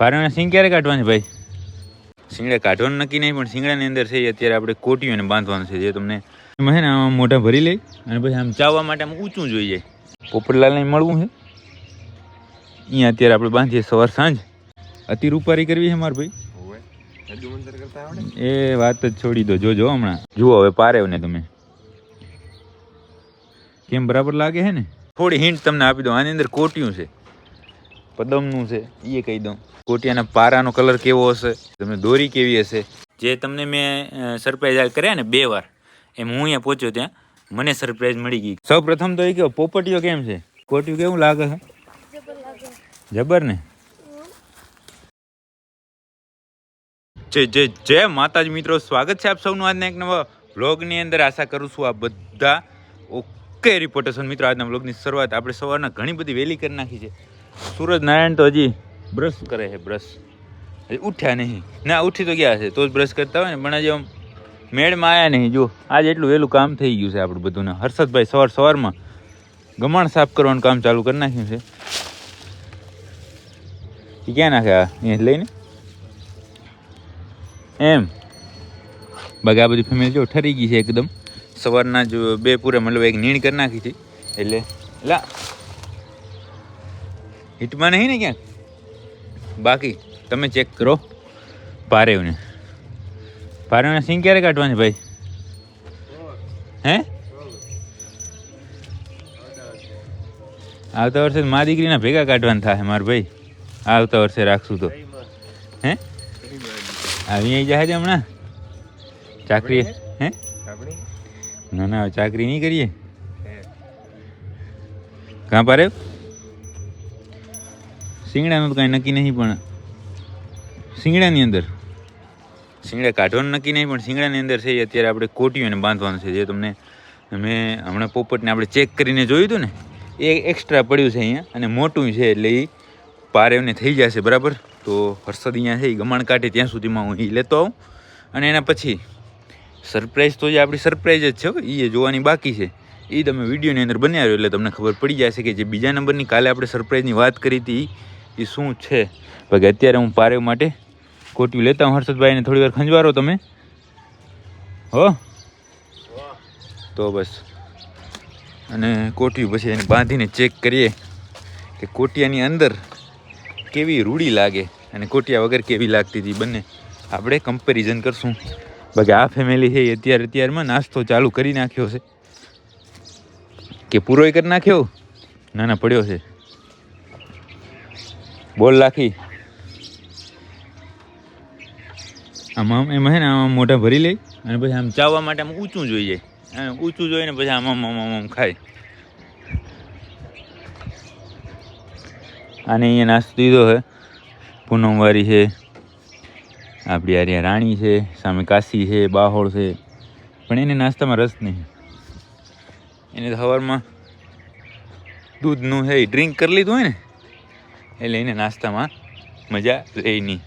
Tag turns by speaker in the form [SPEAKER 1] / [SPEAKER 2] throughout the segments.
[SPEAKER 1] પારાના સિંગ ક્યારે કાઢવાની ભાઈ? શિંગડા કાઢવાનું નક્કી નહીં પણ સિંગડાની અંદર છે અત્યારે આપણે કોટીઓને બાંધવાનું છે જે તમને એમાં છે ને આમાં મોઢા ભરી લઈ અને પછી આમ ચાવવા માટે આમ ઊંચું જોઈએ. પોપડલાલને પોપટલાલને મળવું છે. અહીંયા અત્યારે આપણે બાંધીએ સવાર સાંજ. અતિ રૂપારી કરવી છે મારા ભાઈ. એ વાત જ છોડી દો જોજો હમણાં. જુઓ હવે પારે ને તમે. કેમ બરાબર લાગે છે ને? થોડી હિન્ટ તમને આપી દઉં આની અંદર કોટિયું છે. પદમનું છે એ કહી દઉં. કોટિયાના પારાનો કલર કેવો હશે? તમને દોરી કેવી હશે? જે તમને મેં સરપ્રાઈઝ કર્યા ને બે વાર એમ હું અહીંયા પહોંચ્યો ત્યાં મને સરપ્રાઈઝ મળી ગઈ. સૌ પ્રથમ તો એ કહો પોપટીઓ કેમ છે? કોટિયું કેવું લાગે છે? જબર ને? જય જય જય માતાજી મિત્રો સ્વાગત છે આપ સૌનું આજના એક નવા વ્લોગની અંદર. આશા કરું છું આ બધા ઓકે રિપોર્ટેશન મિત્રો આજના વ્લોગની શરૂઆત આપણે સવારના ઘણી બધી વહેલી કરી નાખી છે. સૂરજ નારાયણ તો હજી બ્રશ કરે છે બ્રશ હજી ઉઠ્યા નહીં. ના, ઉઠી તો ગયા છે. તો જ બ્રશ કરતા હોય ને. પણ આજે આમ મેળમાં આવ્યા નહીં. જો, આજે એટલું વહેલું કામ થઈ ગયું છે આપણું બધું ને હર્ષદભાઈ સવાર સવારમાં ગમાણ સાફ કરવાનું કામ ચાલુ કરી નાખ્યું છે. એ ક્યાં નાખે આ? અહીંયા લઈને? એમ. બાકી આ બધી ફેમિલી જો ઠરી ગઈ છે એકદમ. સવારના જો બે પૂરા મતલબ એક નીણ કરી નાખી હતી એટલે, લા. હિટમાં નહીં ને ક્યાંક? બાકી તમે ચેક કરો. પારેવને. પારેવને સિંગ ક્યારે કાઢવાની ભાઈ? હે? આવતા વર્ષે મા દીકરીના ભેગા કાઢવાના થાય મારા ભાઈ. આવતા વર્ષે રાખશું તો. હે? આવી અહીં જાય છે હમણાં. ચાકરી હે? ના ના હવે ચાકરી નહીં કરીએ. કાં પારે સિંગડાનું તો કાંઈ નક્કી નહીં, પણ સિંગડાની અંદર. સિંગડા કાઢવાનું નક્કી નહીં, પણ સિંગડાની અંદર છે અત્યારે આપણે કોટીઓને બાંધવાનું છે. જે તમને મેં હમણાં પોપટને આપણે ચેક કરીને જોયું હતું ને, એ એક્સ્ટ્રા પડ્યું છે અહીંયા, અને મોટું છે એટલે એ પારેવને થઈ જશે, બરાબર? તો હર્ષદ અહીંયા છે એ ગમાણ કાઢે ત્યાં સુધીમાં હું એ લેતો આવું. અને એના પછી સરપ્રાઈઝ તો જે આપણી સરપ્રાઈઝ જ છે એ જોવાની બાકી છે. એ તમે વિડીયોની અંદર બનાવ્યો એટલે તમને ખબર પડી જશે કે જે બીજા નંબરની કાલે આપણે સરપ્રાઈઝની વાત કરી હતી એ શું છે? બાકી અત્યારે હું પારેવ માટે કોટ્યું લેતા હું હર્ષદભાઈને થોડી વાર ખંજવારો તમે. હો? તો બસ. અને કોટ્યું પછી એને બાંધીને ચેક કરીએ કે કોટિયાની અંદર કેવી રૂડી લાગે અને કોટિયા વગર કેવી લાગતી હતી બંને. આપણે કમ્પેરિઝન કરશું. બાકી આ ફેમિલી છે એ અત્યારે અત્યારમાં નાસ્તો ચાલુ કરી નાખ્યો છે. કે પૂરોય કરી નાખ્યો? ના ના પડ્યો છે. બોલ રાખી આમાં એમાં હે ને આમાં મોઢા ભરી લઈ અને પછી આમ ચાવવા માટે આમ ઊંચું જોઈ જાય આમ ઊંચું જોઈને પછી આમ આમ આમ આમ ખાય. અને અહીંયા નાસ્તો દીધો છે પૂનમવારી છે, આપણી આર્યા રાણી છે, સામે કાશી છે, બાહોળ છે. પણ એને નાસ્તામાં રસ નહીં. એને સવારમાં દૂધનું છે ડ્રિંક કરી લીધું હોય ને એટલે એને નાસ્તામાં મજા નહીં.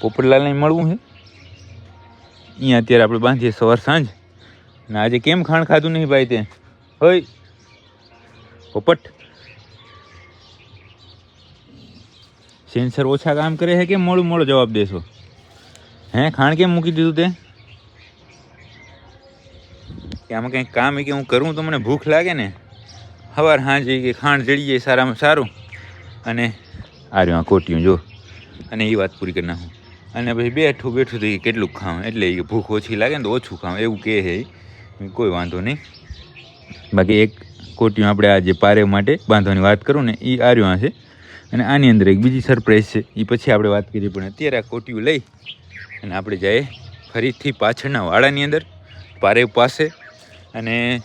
[SPEAKER 1] પોપટલાલને મળવું છે? અહીંયા અત્યારે આપણે બાંધીએ સવાર સાંજ. ને આજે કેમ ખાણ ખાધું નહીં ભાઈ તે? હોય પોપટ. સેન્સર ઓછા કામ કરે છે કેમ મોડું મોડો જવાબ દેશો? હે, ખાણ કેમ મૂકી દીધું તે? કે આમાં કંઈક કામ કે હું કરું તો મને ભૂખ લાગે ને? સવાર સાંજે કે ખાંડ જડી જાય સારામાં સારું. અને આ આ કોટિયું, જો. અને એ વાત પૂરી કરી નાખું. અને પછી બેઠું બેઠું થઈ કેટલું ખાઉં એટલે એ ભૂખ ઓછી લાગે ને તો ઓછું ખાઉં એવું કહે છે કોઈ વાંધો નહીં. બાકી એક કોટિયું આપણે આ જે પારેવ માટે બાંધવાની વાત કરું ને એ આર્યું છે. અને આની અંદર એક બીજી સરપ્રાઈઝ છે. એ પછી આપણે વાત કરીએ, પણ અત્યારે આ કોટિયું લઈ અને આપણે જઈએ ફરીથી પાછળના વાડાની અંદર, પારેવ પાસે. અને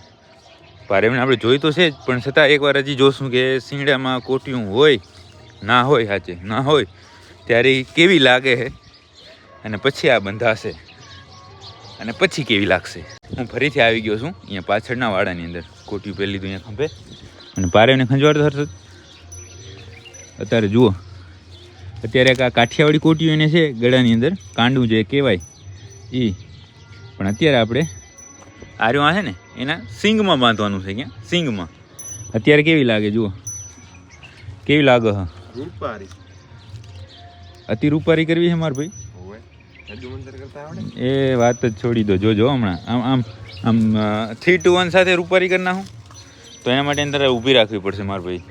[SPEAKER 1] પારેવને આપણે જોઈ તો છે જ, પણ છતાં એકવાર હજી જોશું કે શિંગડામાં કોટિયું હોય ના હોય સાચે, ના હોય, ત્યારે કેવી લાગે છે અને પછી આ બંધાશે. અને પછી કેવી લાગશે? હું ફરીથી આવી ગયો છું અહીંયા પાછળના વાડાની અંદર કોટિયું પહેલી લીધું અહીંયા ખંભે. અને પારેવને ખંજવાડ થશે અત્યારે જુઓ, અત્યારે આ કાઠિયાવાડી કોટીઓ એને છે ગળાની અંદર, કાંડું જે કહેવાય એ પણ અત્યારે આપણે આર્યો આ છે ને, એના સિંગમાં બાંધવાનું છે ક્યાં? સિંગમાં. અત્યારે કેવી લાગે જુઓ? કેવી લાગે હા?
[SPEAKER 2] રૂપારી.
[SPEAKER 1] અતિ રૂપારી કરવી છે માર ભાઈ? એ વાત જ છોડી દો. જોજો હમણાં. આમ આમ આમ થ્રી ટુ વન સાથે રૂપારી કરી નાખું? તો એના માટે અંદર ઊભી રાખવી પડશે માર ભાઈ.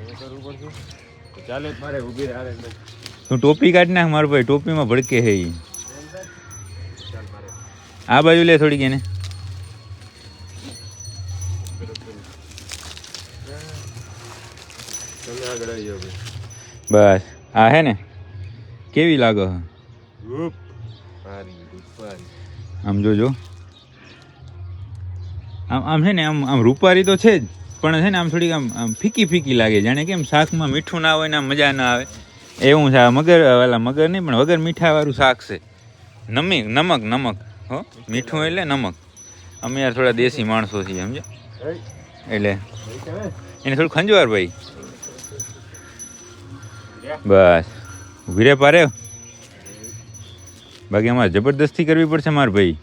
[SPEAKER 2] ચાલે મારે ઊભી રહે
[SPEAKER 1] તું ટોપી કાઢી નાખ માર ભાઈ. ટોપીમાં ભડકે હે આ બાજુ લે થોડીક એને.
[SPEAKER 2] તમે આગળ આવી જાઓ
[SPEAKER 1] બસ. આ હે ને? કેવી લાગે? આમ જોજો. આમ આમ છે ને આમ આમ રૂપારી તો છે જ પણ છે ને આમ થોડીક આમ આમ ફીકી ફીકી લાગે જાણે કેમ શાકમાં મીઠું ના હોય ને આમ મજા ના આવે. એવું છે મગર વાલા મગર નહીં પણ વગર મીઠાવાળું શાક છે. નમી નમક નમક હો મીઠું એટલે નમક. અમે યાર થોડા દેશી માણસો છીએ સમજો એટલે. એને થોડું ખંજવાર ભાઈ. બસ. ઊભી રે પારે બાકી અમારે જબરદસ્તી કરવી પડશે માર ભાઈ.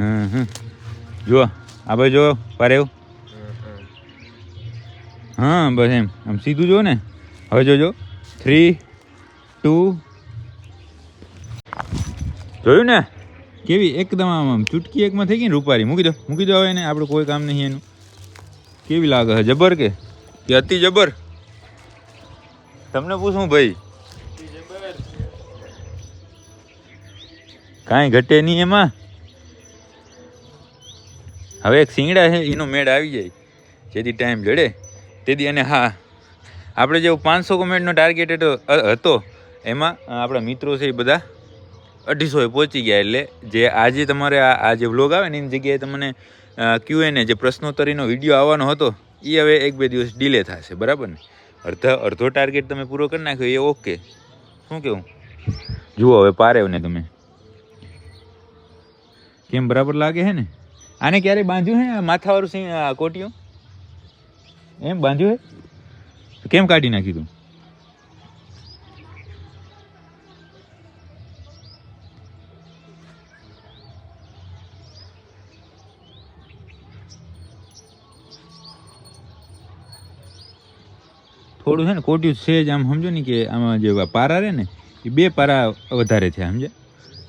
[SPEAKER 1] હમ હમ. જુઓ આ ભાઈ જો પારેવ.
[SPEAKER 2] હં,
[SPEAKER 1] બસ એમ. આમ સીધું જો ને. હવે જોજો. થ્રી ટુ જોયું ને? કેવી એકદમ આમ આમ ચૂટકી એકમાં થઈ ગઈ ને રૂપારી. મૂકી દો મૂકી દો હવે એને. આપણે કોઈ કામ નહીં એનું. કેવી લાગે? જબર કે? અતિ જબર. તમને પૂછું ભાઈ? કાંઈ ઘટે નહીં એમાં. હવે એક સિંગડા છે, એનો મેળ આવી જાય. જેથી ટાઈમ જડે. તેથી અને હા, આપણે જેવો પાંચસો કોમેન્ટનો ટાર્ગેટ હતો એમાં આપણા મિત્રો છે એ બધા અઢીસોએ પહોંચી ગયા એટલે જે આજે તમારે આ જે વ્લોગ આવે ને એની જગ્યાએ તમને ક્યુ એને જે પ્રશ્નોત્તરીનો વીડિયો આવવાનો હતો એ હવે એક બે દિવસ ડિલે થશે. બરાબર ને? અડધા અડધો ટાર્ગેટ તમે પૂરો કરી નાખ્યો, એ ઓકે શું કેવું જુઓ હવે પારેવ ને તમે. કેમ બરાબર લાગે છે ને? આને ક્યારે બાંધ્યું હે? આ માથાવાળું સિંહ, આ કોટિયું? એમ બાંધ્યું હે? કેમ કાઢી નાખી તું? થોડું છે ને કોટ્યું છે જ. આમ સમજો ને કે આમાં જે પારા રહે ને, એ બે પારા વધારે છે સમજે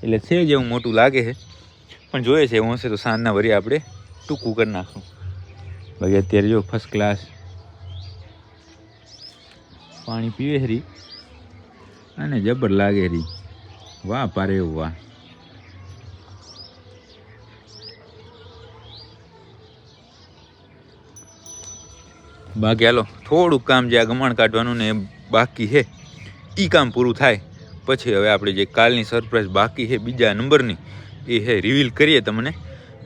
[SPEAKER 1] એટલે છે એવું મોટું લાગે છે. પણ જોઈએ છે એવું હશે તો સાંજના વરી આપણે ટૂંકું કરી નાખશું. બાકી અત્યારે જો ફર્સ્ટ ક્લાસ પાણી પીવે હરી. અને જબર લાગે હરી. વાહ, પારે એવું વાહ. બાકી હાલો થોડુંક કામ જે આ ગમાણ કાઢવાનું ને બાકી છે. એ કામ પૂરું થાય. પછી હવે આપણે જે કાલની સરપ્રાઈઝ બાકી છે બીજા નંબરની એ છે રિવીલ કરીએ તમને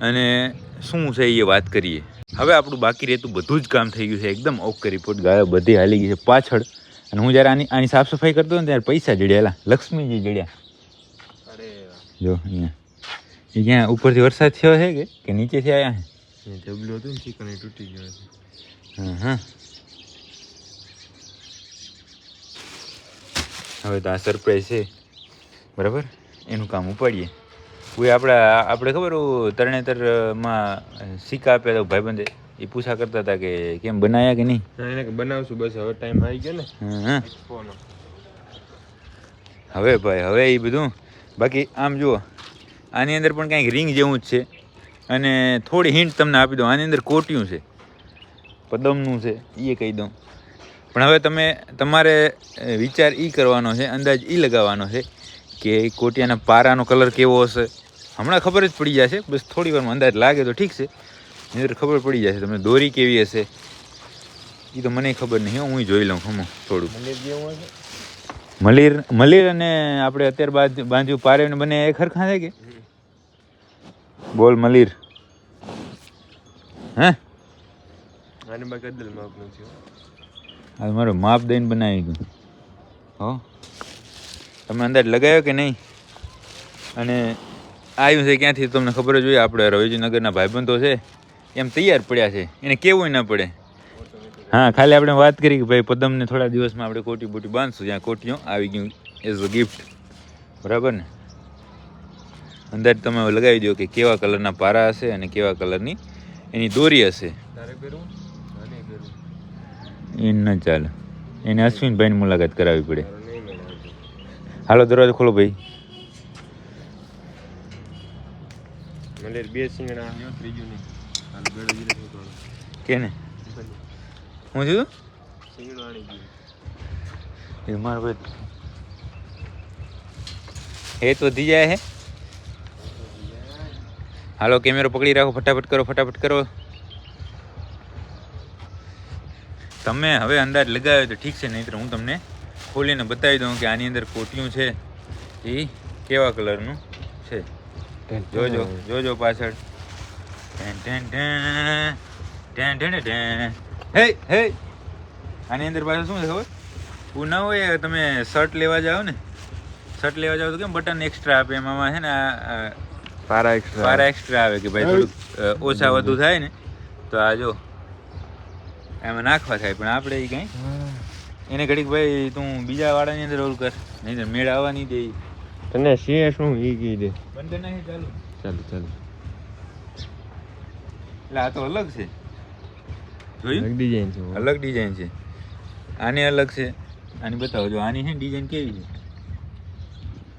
[SPEAKER 1] અને શું છે એ વાત કરીએ. હવે આપણું બાકી રહેતું બધું જ કામ થઈ ગયું છે એકદમ. ઓકે રિપોર્ટ ગાયો બધી હાલી ગઈ છે પાછળ. અને હું જ્યારે આની આની સાફ સફાઈ કરતો ને ત્યારે પૈસા જડ્યા લક્ષ્મીજી જડ્યા.
[SPEAKER 2] અરે
[SPEAKER 1] જો અહીંયા. ક્યાં ઉપરથી વરસાદ થયો છે કે નીચેથી આવ્યા છે?
[SPEAKER 2] જબલું હતું ને ચિકન તૂટી ગયો છે
[SPEAKER 1] હા હા હવે તો આ સરપ્રાઈઝ છે. બરાબર? એનું કામ ઉપાડીએ. કોઈ આપણા આપણે ખબર તરણેતરમાં સિક્કા આપ્યા હતા ભાઈબંધે. એ પૂછા કરતા હતા કે કેમ બનાયા કે નહીં?
[SPEAKER 2] એને બનાવશું બસ હવે ટાઈમ આવી ગયો ને.
[SPEAKER 1] હવે ભાઈ હવે એ બધું. બાકી આમ જુઓ આની અંદર પણ કાંઈક રિંગ જેવું જ છે. અને થોડી હિન્ટ તમને આપી દઉં. આની અંદર કોટિયું છે. પદમનું છે એ કહી દઉં. પણ હવે તમે તમારે વિચાર એ કરવાનો છે અંદાજ એ લગાવવાનો છે કે કોટિયાના પારાનો કલર કેવો હશે. હમણાં ખબર જ પડી જશે બસ થોડી વારમાં અંદાજ લાગે તો ઠીક છે. નહીં ખબર પડી જશે તમને દોરી કેવી હશે. એ તો મને ખબર નહીં હું જોઈ લઉં ખમો થોડું મલીર મલીર અને આપણે અત્યારે બાંધ બાંધ્યું પારેવને બંને એ ખરખા છે કે? બોલ મલીર. હે?
[SPEAKER 2] આને બાકી અદલ માપનું છે
[SPEAKER 1] આ મારો માપ દઈને બનાવી ગયું હો? તમે અંદાજ લગાવ્યો કે નહીં? અને આવ્યું છે ક્યાંથી તમને ખબર જ હોય આપણે રવિજીનગરના ભાઈબંધો છે એમ તૈયાર પડ્યા છે. એને કેવું ના પડે. હા ખાલી આપણે વાત કરી કે ભાઈ પદમને થોડા દિવસમાં આપણે કોટી બોટી બાંધશું જ્યાં કોટીઓ આવી ગયું એઝ અ ગિફ્ટ બરાબર ને? અંદાજ તમે લગાવી દો કે કેવા કલરના પારા હશે અને કેવા કલરની એની દોરી હશે.
[SPEAKER 2] તારે પહેરવું આને પહેરવું
[SPEAKER 1] એ ન ચાલે એને અશ્વિનભાઈની મુલાકાત કરાવવી પડે
[SPEAKER 2] મારો નહીં મેળ આવતો.
[SPEAKER 1] હાલો દરવાજો ખોલો ભાઈ
[SPEAKER 2] મને બે સિંગડા આવ્યો ત્રીજું નહીં હાલ ગળો જીરે શું કરું
[SPEAKER 1] કેને હું થયું
[SPEAKER 2] સિંગડો આણી ગયું
[SPEAKER 1] એ મારો ભાઈ એ તો દી જાય હે હાલો કેમેરો પકડી રાખો ફટાફટ કરો ફટાફટ કરો તમે હવે અંદાજ લગાવ્યો તો ઠીક છે નહીંતર હું તમને ખોલીને બતાવી દઉં કે આની અંદર કોટિયું છે. એ કેવા કલરનું છે? જોજો જોજો પાછળ. હે હે આની અંદર પાછળ શું છે ખબર? ના હોય તમે શર્ટ લેવા જાઓ ને. શર્ટ લેવા જાઓ તો કેમ બટન એક્સ્ટ્રા આપે એમાં? છે ને આ
[SPEAKER 2] પારા એક્સ્ટ્રા
[SPEAKER 1] પારા એક્સ્ટ્રા આવે કે ભાઈ થોડુંક ઓછા વધુ થાય ને. તો આ જો એમાં નાખવા થાય પણ આપણે એ કંઈ. એને ઘડીક ભાઈ તું બીજા વાળાની અંદર રોલ કર નહીં તો મેળ આવવા નહીં દે.
[SPEAKER 2] તને છે શું ઈ કહી દે
[SPEAKER 1] બંધ નહીં ચાલુ.
[SPEAKER 2] ચાલુ ચાલો.
[SPEAKER 1] એટલે આ તો અલગ છે. જોયું?
[SPEAKER 2] અલગ ડિઝાઇન છે
[SPEAKER 1] અલગ ડિઝાઇન છે. આની અલગ છે. આની બતાવો જો આની છે ડિઝાઇન કેવી છે?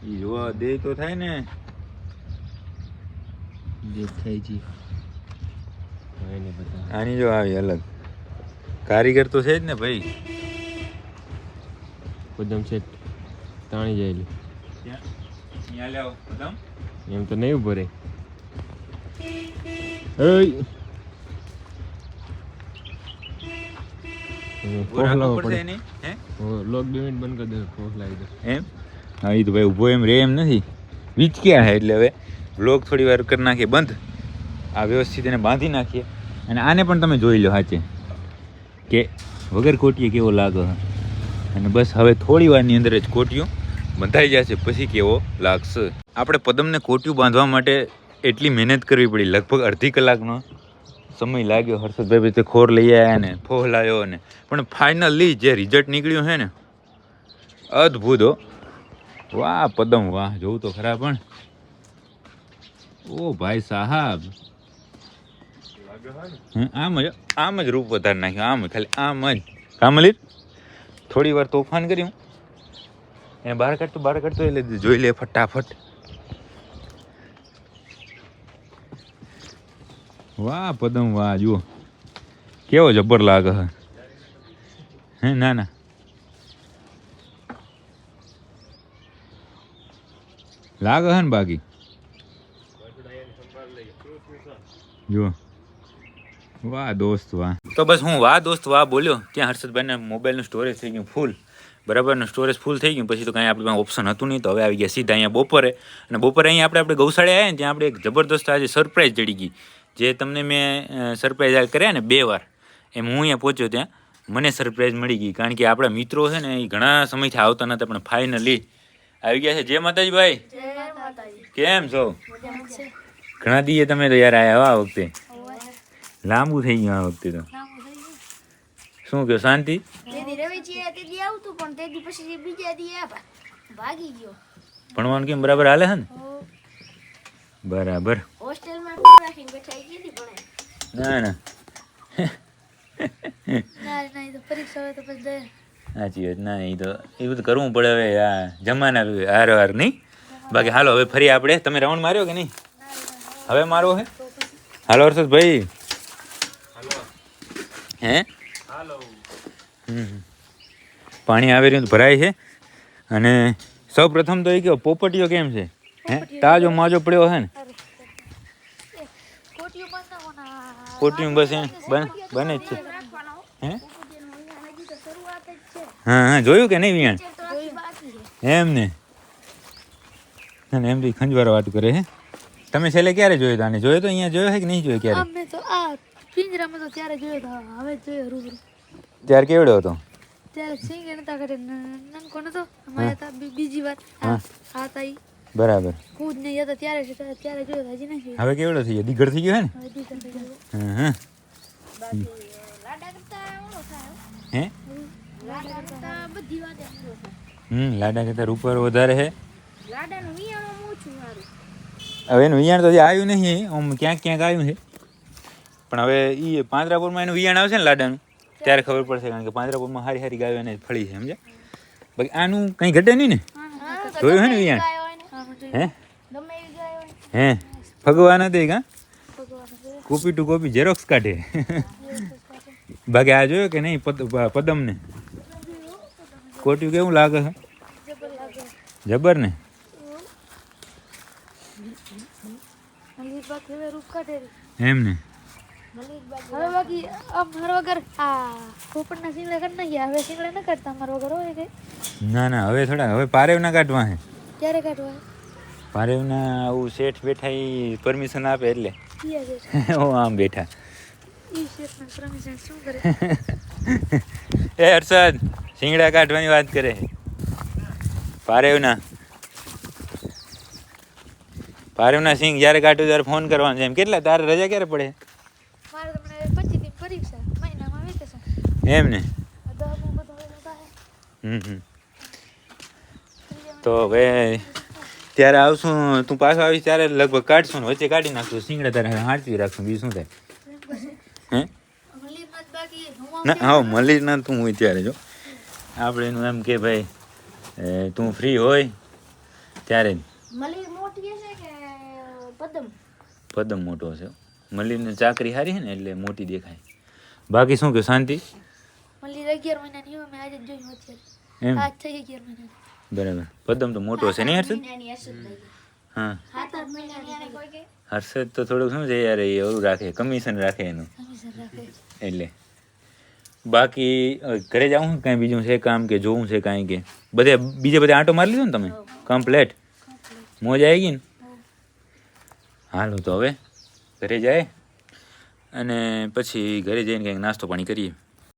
[SPEAKER 1] એ જોવા દે તો થાય ને.
[SPEAKER 2] દેખાય છે.
[SPEAKER 1] આની જો આવી અલગ. કારીગર તો છે જ ને ભાઈ.
[SPEAKER 2] કદમ છે તાણી જાય એમ તો નહીં ઊભો રે.
[SPEAKER 1] ઊભો એમ? રે એમ નથી. વીચક્યા છે એટલે હવે બ્લોક થોડી વાર કરી નાખીએ બંધ. આ વ્યવસ્થિત એને બાંધી નાખીએ. અને આને પણ તમે જોઈ લો સાચે કે વગર કોટીએ કેવો લાગે? અને બસ હવે થોડી વારની અંદર જ કોટિયું બંધાઈ જશે, પછી કેવો લાગશે? આપણે પદમને કોટિયું બાંધવા માટે એટલી મહેનત કરવી પડી. લગભગ અડધી કલાકનો સમય લાગ્યો. હર્ષદભાઈ તે ખોર લઈ આવ્યા ને, ફોહ લાવ્યો ને. પણ ફાઇનલી જે રિઝલ્ટ નીકળ્યું છે ને, અદ્ભુત હો. વાહ, પદમ વાહ. જોવું તો ખરા પણ. ઓ ભાઈ સાહેબ આમ જ આમ જ રૂપ વધારી નાખ્યું આમ જ, ખાલી આમ જ. કામલીર થોડી વાર તોફાન કર્યું. એને બહાર કાઢતો બહાર કાઢતો એટલે જોઈ લે ફટાફટ. વાહ પદમ વાહ જુઓ. કેવો જબ્બર લાગે હે. હે ના ના. લાગે હે ને બાકી? જો વાહ દોસ્ત વાહ. તો બસ હું વાહ દોસ્ત વાહ બોલ્યો. ત્યાં હર્ષદભાઈને મોબાઈલનું સ્ટોરેજ થઈ ગયું ફૂલ બરાબર ને સ્ટોરેજ ફૂલ થઈ ગયું. પછી તો કાંઈ આપણે ઓપ્શન હતું નહીં તો હવે આવી ગયા સીધા અહીંયા બપોરે. અને બપોરે અહીંયા આપણે આપણે ગૌશાળે આવ્યા ને ત્યાં આપણે એક જબરદસ્ત આજે સરપ્રાઈઝ જડી ગઈ. જે તમને મેં સરપ્રાઈઝ કર્યા ને બે વાર. એમ હું અહીંયા પહોંચ્યો ત્યાં. મને સરપ્રાઈઝ મળી ગઈ કારણ કે આપણા મિત્રો છે ને એ ઘણા સમયથી આવતા નહોતા પણ ફાઇનલી આવી ગયા છે. જય માતાજી ભાઈ. કેમ છો? ઘણા દીએ તમે તો યાર આવ્યા આ વખતે. લાંબુ થઈ ગયું આ વખતે તો. શું કહો શાંતિ? ભણવાનું કેમ બરાબર હાલે છે ને? બરાબર. ના ના.
[SPEAKER 3] તો તો
[SPEAKER 1] સાચી વાત ના એ તો એ બધું કરવું પડે હવે આ જમાના હાર હાર નહીં. બાકી હાલો હવે ફરી આપણે. તમે રાઉન્ડ માર્યો કે નહીં? હવે મારવો હે? હાલો હર્ષદ ભાઈ હે. પાણી આવી રહ્યું ભરાય છે. અને સૌ પ્રથમ તો એ કહો પોપટીઓ કેમ છે? હે? તાજો માજો પડ્યો છે ને? કોટિયું બસ એમ બન જ છે. હે?
[SPEAKER 3] છે.
[SPEAKER 1] હા હા જોયું કે નહીં વિયાણ?
[SPEAKER 3] છે.
[SPEAKER 1] એમ ને. અને એમ બી ખંજવારો વાત કરે હે. તમે છેલ્લે ક્યારે જોયો તાને આને જોયો તો અહીંયા જોયો છે કે નહીં જોયો ક્યારે?
[SPEAKER 3] પિંજરામાં તો ત્યારે જોયો તો હવે જ જોયો રૂબરૂ.
[SPEAKER 1] ત્યારે કેવડો હતો?
[SPEAKER 3] ત્યારે સિંગ નતા કરે નનકો નતો અમારે હતા બીજી વાર.
[SPEAKER 1] હા.
[SPEAKER 3] તાઈ.
[SPEAKER 1] બરાબર.
[SPEAKER 3] કૂદ નહીં હતો ત્યારે ત્યારે જોયો તો હજી નહીં
[SPEAKER 1] હવે કેવડો થઈ ગયો? દીગડ થઈ ગયો હે ને? હા હા. હે. હમ લાડા કરતા ઉપર વધારે
[SPEAKER 3] મારું
[SPEAKER 1] હવે એનું વિયાણ તો આવ્યું નહીં આમ ક્યાંક ક્યાંક આવ્યું છે. પણ હવે એ પાંજરાપુરમાં એનું વિયાણ આવશે ને લાડાનું, ત્યારે ખબર પડશે, કારણ કે પાંદરાપુરમાં હારી હારી ગાયો એને ફળી છે સમજે બાકી આનું કંઈ ઘટે નહીં ને? જોયું હે ને વિયાણ? હે. હે? ભગવાન હતી કાં? કોપી ટુ કોપી ઝેરોક્સ કાઢે. બાકી આ જોયો કે નહીં પદમને? કોટ્યું કેવું લાગે છે?
[SPEAKER 3] જબર
[SPEAKER 1] ને. એમ ને?
[SPEAKER 3] હવે બાકી આમ વગર આ પોપટના સિંગડા કરી નાખ્યા હવે સિંગડા ન કરતા મારા વગર હોય કે
[SPEAKER 1] ના ના હવે થોડા હવે પારેવના કાઢવા હે.
[SPEAKER 3] ક્યારે કાઢવા?
[SPEAKER 1] પારેવના આવું શેઠ બેઠા એ પરમિશન આપે એટલે. ઓ આમ બેઠા.
[SPEAKER 3] ઈ શેઠના પરમિશન શું કરે?
[SPEAKER 1] એ હર્ષદ સિંગડા કાઢવાની વાત કરે પારેવના પારેવના સિંગ જ્યારે કાઢું ત્યારે ફોન કરવાનો છે. એમ કેટલા તારે રજા ક્યારે પડે?
[SPEAKER 3] મારે તમને પચીસ દિન પરીક્ષા મહિનામાં વેકેશન.
[SPEAKER 1] એમ ને? તો હવે ત્યારે આવશું તું પાછો આવીશ ત્યારે લગભગ કાઢશું ને વચ્ચે કાઢી નાખશું શિંગડા તારે હાંચવી રાખશું બીજું શું થાય? હે? ના હા મળી ના તું હોય ત્યારે જો. આપણે એનું એમ કે ભાઈ તું ફ્રી હોય ત્યારે
[SPEAKER 3] પદમ?
[SPEAKER 1] મોટો છે મલીને ચાકરી હારી છે ને એટલે મોટી દેખાય. બાકી શું કે શાંતિ? એમ?
[SPEAKER 3] આજ થઈ અગિયાર મહિના
[SPEAKER 1] બરાબર. પદમ તો મોટો છે નહીં હર્ષદ? હા. હર્ષદ તો થોડુંક શું છે યાર એ ઓલું રાખે કમિશન રાખે એનું.
[SPEAKER 3] કમિશન રાખે
[SPEAKER 1] એટલે. બાકી ઘરે જાઉં કાંઈ બીજું છે કામ કે જોવું છે કાંઈ કે? બધે બીજે બધે આંટો મારી લીધો ને તમે? કમ્પ્લેટ મોજ આવી ગઈ ને? હાલો તો હવે. ઘરે જાય? અને પછી ઘરે જઈને કંઈક નાસ્તો પાણી કરીએ.